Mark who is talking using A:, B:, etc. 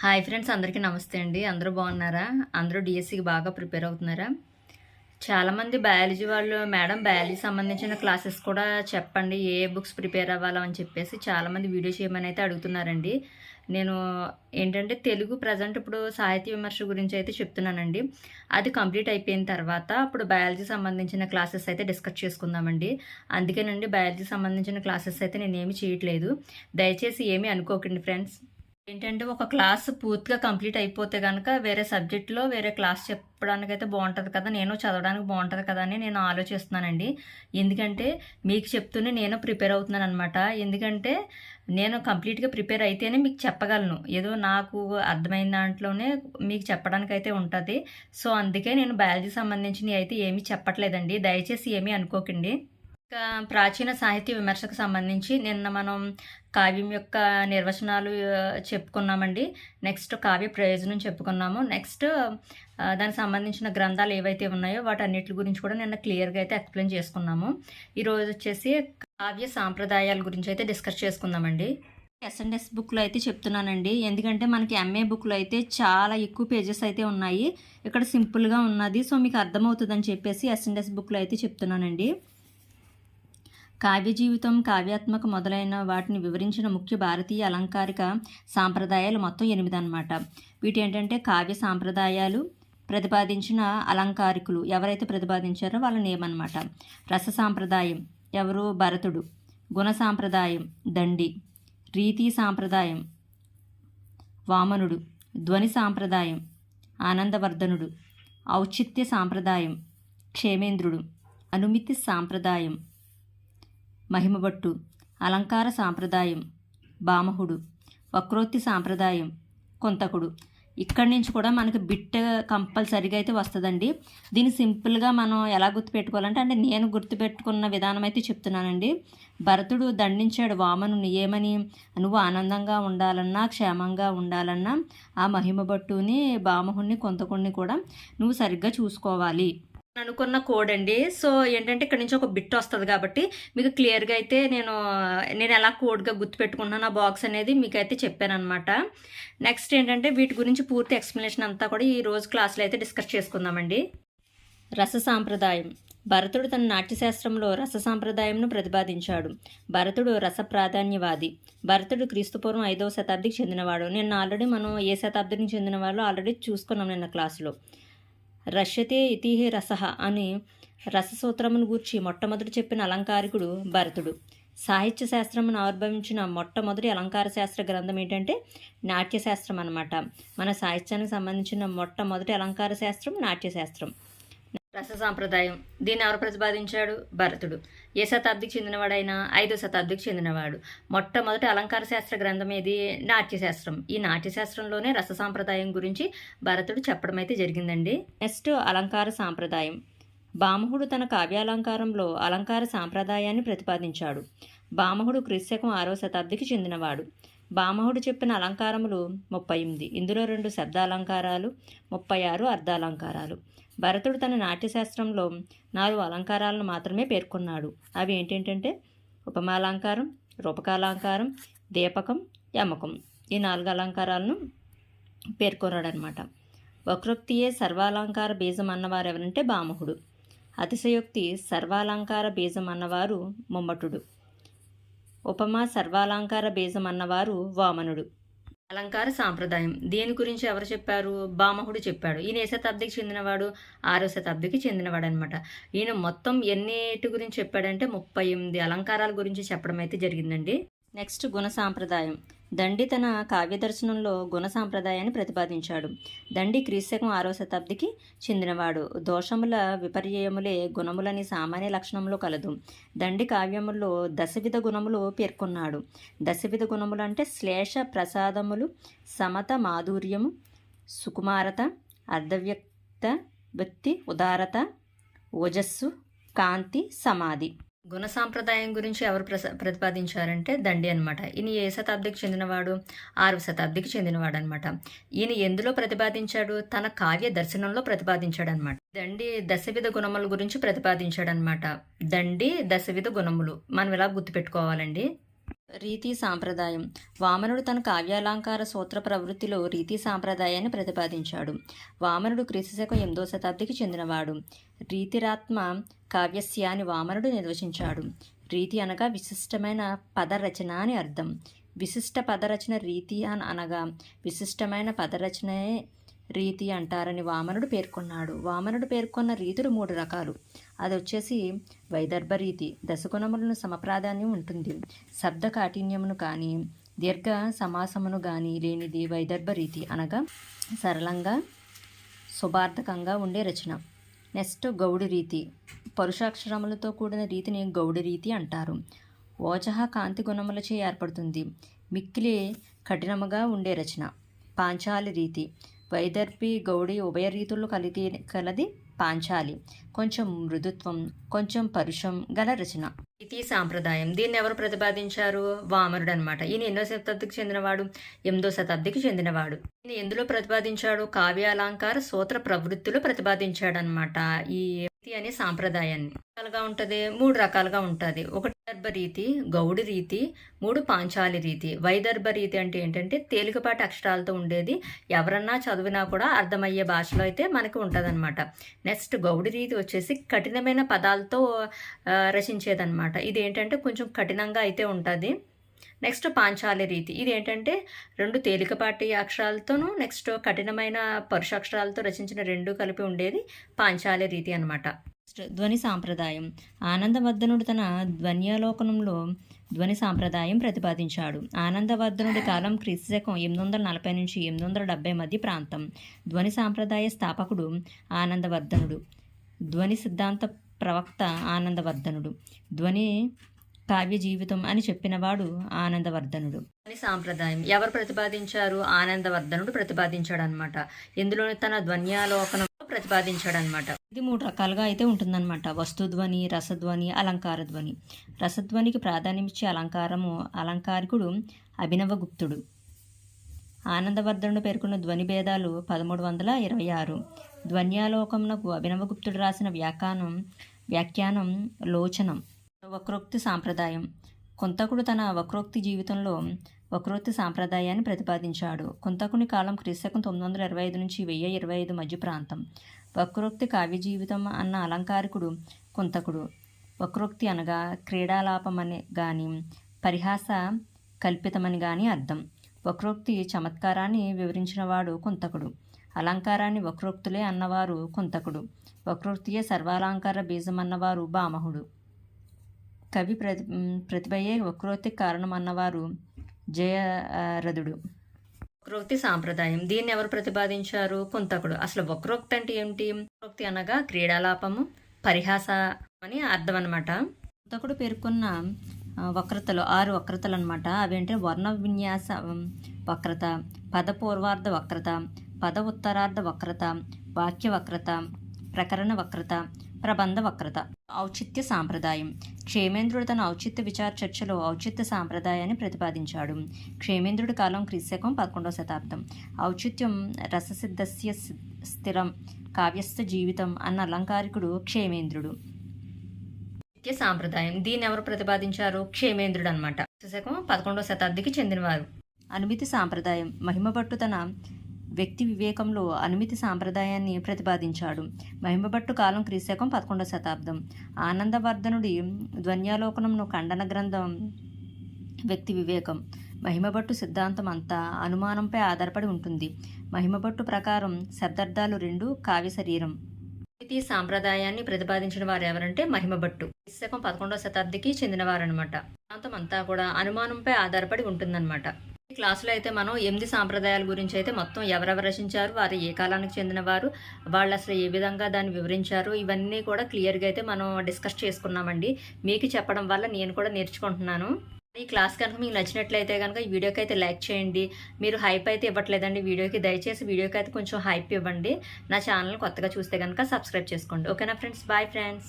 A: Hi friends అందరికీ నమస్తే అండి. అందరూ బాగున్నారా? అందరూ డిఎస్సికి బాగా ప్రిపేర్ అవుతున్నారా? చాలామంది బయాలజీ వాళ్ళు మేడం బయాలజీ సంబంధించిన క్లాసెస్ కూడా చెప్పండి ఏ బుక్స్ ప్రిపేర్ అవ్వాలో అని చెప్పేసి చాలామంది వీడియో చేయమని అయితే అడుగుతున్నారండి. నేను ఏంటంటే తెలుగు ప్రజెంట్ ఇప్పుడు సాహిత్య విమర్శ గురించి అయితే చెప్తున్నానండి. అది కంప్లీట్ అయిపోయిన తర్వాత అప్పుడు బయాలజీ సంబంధించిన క్లాసెస్ అయితే డిస్కస్ చేసుకుందామండి. అందుకేనండి బయాలజీ సంబంధించిన క్లాసెస్ అయితే నేను ఏమి చేయట్లేదు. దయచేసి ఏమీ అనుకోకండి ఫ్రెండ్స్. ఏంటంటే ఒక క్లాస్ పూర్తిగా కంప్లీట్ అయిపోతే కనుక వేరే సబ్జెక్ట్లో వేరే క్లాస్ చెప్పడానికి అయితే బాగుంటుంది కదా నేను చదవడానికి బాగుంటుంది కదా అని నేను ఆలోచిస్తున్నానండి. ఎందుకంటే మీకు చెప్తూనే నేను ప్రిపేర్ అవుతున్నాను అనమాట ఎందుకంటే నేను కంప్లీట్గా ప్రిపేర్ అయితేనే మీకు చెప్పగలను. ఏదో నాకు అర్థమైన దాంట్లోనే మీకు చెప్పడానికి అయితే ఉంటుంది. సో అందుకే నేను బయాలజీ సంబంధించినవి అయితే ఏమీ చెప్పట్లేదండి. దయచేసి ఏమీ అనుకోకండి. ప్రాచీన సాహిత్య విమర్శకు సంబంధించి నిన్న మనం కావ్యం యొక్క నిర్వచనాలు చెప్పుకున్నామండి. నెక్స్ట్ కావ్య ప్రయోజనం చెప్పుకున్నాము. నెక్స్ట్ దానికి సంబంధించిన గ్రంథాలు ఏవైతే ఉన్నాయో వాటన్నిటి గురించి కూడా నిన్న క్లియర్గా అయితే ఎక్స్ప్లెయిన్ చేసుకున్నాము. ఈరోజు వచ్చేసి కావ్య సాంప్రదాయాల గురించి అయితే డిస్కస్ చేసుకుందామండి. ఎస్ఎన్ఎస్ బుక్లో అయితే చెప్తున్నానండి. ఎందుకంటే మనకి ఎంఏ బుక్లో అయితే చాలా ఎక్కువ పేజెస్ అయితే ఉన్నాయి. ఇక్కడ సింపుల్గా ఉన్నది. సో మీకు అర్థమవుతుందని చెప్పేసి ఎస్ఎన్ఎస్ బుక్లో అయితే చెప్తున్నానండి. కావ్య జీవితం కావ్యాత్మక మొదలైన వాటిని వివరించిన ముఖ్య భారతీయ అలంకారిక సాంప్రదాయాలు మొత్తం ఎనిమిది అనమాట వీటి ఏంటంటే కావ్య సాంప్రదాయాలు ప్రతిపాదించిన అలంకారికులు ఎవరైతే ప్రతిపాదించారో వాళ్ళ నేమనమాట రస సాంప్రదాయం ఎవరు? భరతుడు. గుణ సాంప్రదాయం దండి. రీతి సాంప్రదాయం వామనుడు. ధ్వని సాంప్రదాయం ఆనందవర్ధనుడు. ఔచిత్య సాంప్రదాయం క్షేమేంద్రుడు. అనుమితి సాంప్రదాయం మహిమభట్టు అలంకార సాంప్రదాయం బామహుడు వక్రోక్తి సాంప్రదాయం కొంతకుడు. ఇక్కడి నుంచి కూడా మనకి బిట్ కంపల్సరిగా అయితే వస్తుందండి. దీన్ని సింపుల్గా మనం ఎలా గుర్తుపెట్టుకోవాలంటే అంటే నేను గుర్తుపెట్టుకున్న విధానం అయితే చెప్తున్నానండి. భరతుడు దండించాడు వామనుని ఏమని నువ్వు ఆనందంగా ఉండాలన్నా క్షేమంగా ఉండాలన్నా ఆ మహిమభట్టుని బామహుణ్ణి కొంతకుణ్ణి కూడా నువ్వు సరిగ్గా చూసుకోవాలి. అనుకున్న కోడ్ అండి. సో ఏంటంటే ఇక్కడ నుంచి ఒక బిట్ వస్తుంది కాబట్టి మీకు క్లియర్గా అయితే నేను నేను ఎలా కోడ్గా గుర్తుపెట్టుకున్నాను ఆ బాక్స్ అనేది మీకు అయితే చెప్పాను అనమాట నెక్స్ట్ ఏంటంటే వీటి గురించి పూర్తి ఎక్స్ప్లెనేషన్ అంతా కూడా ఈ రోజు క్లాస్లో అయితే డిస్కస్ చేసుకుందామండి. రస సాంప్రదాయం. భరతుడు తన నాట్యశాస్త్రంలో రస సాంప్రదాయంను ప్రతిపాదించాడు. భరతుడు రస ప్రాధాన్యవాది. భరతుడు క్రీస్తుపూర్వం ఐదవ శతాబ్దికి చెందినవాడు. నిన్న ఆల్రెడీ మనం ఏ శతాబ్దికి చెందిన వాళ్ళు ఆల్రెడీ చూసుకున్నాం నిన్న క్లాసులో రష్యతే ఇతిహే రసః అని రససూత్రమును గూర్చి మొట్టమొదటి చెప్పిన అలంకారికుడు భరతుడు. సాహిత్య శాస్త్రమును ఆవిర్భవించిన మొట్టమొదటి అలంకార శాస్త్ర గ్రంథం ఏంటంటే నాట్యశాస్త్రం అనమాట మన సాహిత్యానికి సంబంధించిన మొట్టమొదటి అలంకార శాస్త్రం నాట్యశాస్త్రం. రస సాంప్రదాయం. దీన్ని ఎవరు ప్రతిపాదించాడు? భరతుడు. ఏ శతాబ్దికి చెందినవాడైనా? ఐదో శతాబ్దికి చెందినవాడు. మొట్టమొదటి అలంకార శాస్త్ర గ్రంథం ఏది? నాట్యశాస్త్రం. ఈ నాట్యశాస్త్రంలోనే రస సాంప్రదాయం గురించి భరతుడు చెప్పడం అయితే జరిగిందండి. నెక్స్ట్ అలంకార సాంప్రదాయం. బామహుడు తన కావ్యాలంకారంలో అలంకార సాంప్రదాయాన్ని ప్రతిపాదించాడు. బామహుడు క్రిశకం ఆరవ శతాబ్దికి చెందినవాడు. బామహుడు చెప్పిన అలంకారములు ముప్పై ఎనిమిది. ఇందులో రెండు శబ్దాలంకారాలు ముప్పై ఆరు అర్ధాలంకారాలు. భరతుడు తన నాట్యశాస్త్రంలో నాలుగు అలంకారాలను మాత్రమే పేర్కొన్నాడు. అవి ఏంటంటే ఉపమాలంకారం రూపకాలంకారం దీపకం యమకం ఈ నాలుగు అలంకారాలను పేర్కొన్నాడనమాట వక్రోక్తియే సర్వాలంకార బీజం అన్నవారు ఎవరంటే బామహుడు. అతిశయోక్తి సర్వాలంకార బీజం అన్నవారు ముమ్మటుడు. ఉపమా సర్వాలంకార బీజం అన్నవారు వామనుడు. అలంకార సాంప్రదాయం. దీని గురించి ఎవరు చెప్పారు? బామహుడు చెప్పాడు. ఈయన ఏ శతాబ్దికి చెందినవాడు? ఆరో శతాబ్దికి చెందినవాడు అనమాట ఈయన మొత్తం ఎన్నిటి గురించి చెప్పాడంటే ముప్పై ఎనిమిది అలంకారాల గురించి చెప్పడం అయితే జరిగిందండి. నెక్స్ట్ గుణ సాంప్రదాయం. దండి తన కావ్యదర్శనంలో గుణ సాంప్రదాయాన్ని ప్రతిపాదించాడు. దండి క్రీశకం ఆరో శతాబ్దికి చెందినవాడు. దోషముల విపర్యయములే గుణములని సామాన్య లక్షణంలో కలదు. దండి కావ్యముల్లో దశవిధ గుణములు పేర్కొన్నాడు. దశవిధ గుణములు అంటే శ్లేష ప్రసాదములు సమత మాధుర్యము సుకుమారత అర్ధవ్యక్త వ్యక్తి ఉదారత ఓజస్సు కాంతి సమాధి. గుణ సాంప్రదాయం గురించి ఎవరు ప్రస ప్రతిపాదించారంటే దండి అనమాట ఈయన ఏ శతాబ్దికి చెందినవాడు? ఆరవ శతాబ్దికి చెందినవాడు అనమాట ఈయన ఎందులో ప్రతిపాదించాడు? తన కావ్య దర్శనంలో ప్రతిపాదించాడు అనమాట దండి దశవిధ గుణముల గురించి ప్రతిపాదించాడు అనమాట దండి దశవిధ గుణములు. మనం ఇలా గుర్తుపెట్టుకోవాలండి? రీతి సాంప్రదాయం. వామనుడు తన కావ్యాలంకార సూత్ర ప్రవృత్తిలో రీతి సాంప్రదాయాన్ని ప్రతిపాదించాడు. వామనుడు క్రీస్తుశకం ఎనిమిదో శతాబ్దికి చెందినవాడు. రీతిరాత్మ కావ్యస్య అని వామనుడు నిర్వచించాడు. రీతి అనగా విశిష్టమైన పదరచన అని అర్థం. విశిష్ట పదరచన రీతి అని అనగా విశిష్టమైన పదరచనే రీతి అంటారని వామనుడు పేర్కొన్నాడు. వామనుడు పేర్కొన్న రీతులు మూడు రకాలు. అది వచ్చేసి వైదర్భ రీతి దశగుణములను సమప్రాధాన్యం ఉంటుంది. శబ్ద కాఠిన్యమును కానీ దీర్ఘ సమాసమును కానీ లేనిది వైదర్భ రీతి అనగా సరళంగా శుభార్థకంగా ఉండే రచన. నెక్స్ట్ గౌడి రీతి పరుషాక్షరములతో కూడిన రీతిని గౌడి రీతి అంటారు. ఓజహ కాంతి గుణములచే ఏర్పడుతుంది. మిక్కిలి కఠినముగా ఉండే రచన. పాంచాలి రీతి వైదర్భి గౌడి ఉభయ రీతులు కలిగి కలది పాంచాలి. కొంచెం మృదుత్వం కొంచెం పరుషం గల రచన. ఇది సాంప్రదాయం. దీన్ని ఎవరు ప్రతిపాదించారు? వామనుడు అనమాట ఈయన ఎన్నో శతాబ్దికి చెందినవాడు ఎనిమిదో శతాబ్దికి చెందినవాడు. ఈయన ఎందులో ప్రతిపాదించాడు? కావ్యాలంకార సూత్ర ప్రవృత్తిలో ప్రతిపాదించాడనమాట ఈ రీతి అనే సాంప్రదాయాన్ని. రకాలుగా ఉంటుంది మూడు రకాలుగా ఉంటుంది. ఒకటి దర్భ రీతి గౌడి రీతి మూడు పాంచాలి రీతి. వైదర్భ రీతి అంటే ఏంటంటే తేలికపాటి అక్షరాలతో ఉండేది. ఎవరన్నా చదివినా కూడా అర్థమయ్యే భాషలో అయితే మనకి ఉంటుందన్నమాట. నెక్స్ట్ గౌడి రీతి వచ్చేసి కఠినమైన పదాలతో రచించేదన్నమాట. ఇది ఏంటంటే కొంచెం కఠినంగా అయితే ఉంటుంది. నెక్స్ట్ పాంచాలి రీతి. ఇది ఏంటంటే రెండు తేలికపాటి అక్షరాలతోనూ నెక్స్ట్ కఠినమైన పరుష అక్షరాలతో రచించిన రెండు కలిపి ఉండేది పాంచాలి రీతి అనమాట ధ్వని సాంప్రదాయం. ఆనందవర్ధనుడు తన ధ్వన్యాలోకనంలో ధ్వని సాంప్రదాయం ప్రతిపాదించాడు. ఆనందవర్ధనుడి కాలం క్రీస్తు శకం ఎనిమిది వందల నలభై నుంచి ఎనిమిది వందల డెబ్బై మధ్య ప్రాంతం. ధ్వని సాంప్రదాయ స్థాపకుడు ఆనందవర్ధనుడు. ధ్వని సిద్ధాంత ప్రవక్త ఆనందవర్ధనుడు. ధ్వని కావ్య జీవితం అని చెప్పినవాడు ఆనందవర్ధనుడు. ధ్వని సాంప్రదాయం. ఎవరు ప్రతిపాదించారు? ఆనందవర్ధనుడు ప్రతిపాదించాడు అనమాట ఇందులో తన ధ్వన్యాలోకనం ప్రతిపాదించాడు అనమాట ఇది మూడు రకాలుగా అయితే ఉంటుందన్నమాట. వస్తుధ్వని రసధ్వని అలంకార ధ్వని రసధ్వనికి ప్రాధాన్యమిచ్చే అలంకారము అలంకారికుడు అభినవగుప్తుడు. ఆనందవర్ధనుడు పేర్కొన్న ధ్వని భేదాలు పదమూడు వందల ఇరవై ఆరు. ధ్వన్యాలోకమునకు అభినవగుప్తుడు రాసిన వ్యాఖ్యానం వ్యాఖ్యానం లోచనం. వక్రోక్తి సాంప్రదాయం. కుంతకుడు తన వక్రోక్తి జీవితంలో వక్రోక్తి సాంప్రదాయాన్ని ప్రతిపాదించాడు. కుంతకుని కాలం క్రీస్తకం తొమ్మిది వందల ఇరవై ఐదు నుంచి వెయ్యి ఇరవై ఐదు మధ్య ప్రాంతం. వక్రోక్తి కావ్య జీవితం అన్న అలంకారికుడు కుంతకుడు. వక్రోక్తి అనగా క్రీడాలాపమని కానీ పరిహాస కల్పితమని కానీ అర్థం. వక్రోక్తి చమత్కారాన్ని వివరించినవాడు కుంతకుడు. అలంకారాన్ని వక్రోక్తులే అన్నవారు కుంతకుడు. వక్రోక్తియే సర్వాలంకార బీజం అన్నవారు బామహుడు. కవి ప్రతి ప్రతిభయే వక్రోక్తి కారణం అన్నవారు జయరథుడు వక్రోక్తి సాంప్రదాయం. దీన్ని ఎవరు ప్రతిపాదించారు? కుంతకుడు. అసలు వక్రోక్తి అంటే ఏమిటి? వక్రోక్తి అనగా క్రీడాలాపము పరిహాస అని అర్థం అనమాట కుంతకుడు పేర్కొన్న వక్రతలు ఆరు వక్రతలు అనమాట అవేంటే వర్ణ విన్యాస వక్రత పద పూర్వార్ధ వక్రత పద ఉత్తరార్ధ వక్రత వాక్య వక్రత ప్రకరణ వక్రత ప్రబంధ వక్రత ఔచిత్య సాంప్రదాయం. క్షేమేంద్రుడు తన ఔచిత్య విచార చర్చలో ఔచిత్య సాంప్రదాయాన్ని ప్రతిపాదించాడు. క్షేమేంద్రుడి కాలం క్రీశకం పదకొండవ శతాబ్దం. ఔచిత్యం రససిద్ధస్య స్థిరం కావ్యస్థ జీవితం అన్న అలంకారికుడు క్షేమేంద్రుడు. నిత్య సాంప్రదాయం. దీన్ని ఎవరు ప్రతిపాదించారు? క్షేమేంద్రుడు అనమాట క్రీశకం పదకొండవ శతాబ్దికి చెందినవారు. అనుమితి సాంప్రదాయం. మహిమభట్టు తన వ్యక్తి వివేకంలో అనుమితి సాంప్రదాయాన్ని ప్రతిపాదించాడు. మహిమభట్టు కాలం క్రీశకం పదకొండవ శతాబ్దం. ఆనందవర్ధనుడి ధ్వన్యాలోకనంను ఖండన గ్రంథం వ్యక్తి వివేకం. మహిమభట్టు సిద్ధాంతం అంతా అనుమానంపై ఆధారపడి ఉంటుంది. మహిమభట్టు ప్రకారం శబ్దార్థాలు రెండు కావ్య శరీరం. ఇది సాంప్రదాయాన్ని ప్రతిపాదించిన వారు ఎవరంటే మహిమభట్టు శకం పదకొండవ శతాబ్దికి చెందినవారనమాట సిద్ధాంతం అంతా కూడా అనుమానంపై ఆధారపడి ఉంటుందన్నమాట. క్లాసులో అయితే మనం ఎనిమిది సాంప్రదాయాల గురించి అయితే మొత్తం ఎవరెవరు రచించారు వారు ఏ కాలానికి చెందినవారు వాళ్ళు అసలు ఏ విధంగా దాన్ని వివరించారు ఇవన్నీ కూడా క్లియర్గా అయితే మనం డిస్కస్ చేసుకున్నామండి. మీకు చెప్పడం వల్ల నేను కూడా నేర్చుకుంటున్నాను. ఈ క్లాస్ కనుక మీకు నచ్చినట్లయితే కనుక ఈ వీడియోకి అయితే లైక్ చేయండి. మీరు హైప్ అయితే ఇవ్వట్లేదండి వీడియోకి దయచేసి వీడియోకి అయితే కొంచెం హైప్ ఇవ్వండి. నా ఛానల్ కొత్తగా చూస్తే కనుక సబ్స్క్రైబ్ చేసుకోండి. ఓకేనా ఫ్రెండ్స్? Bye friends.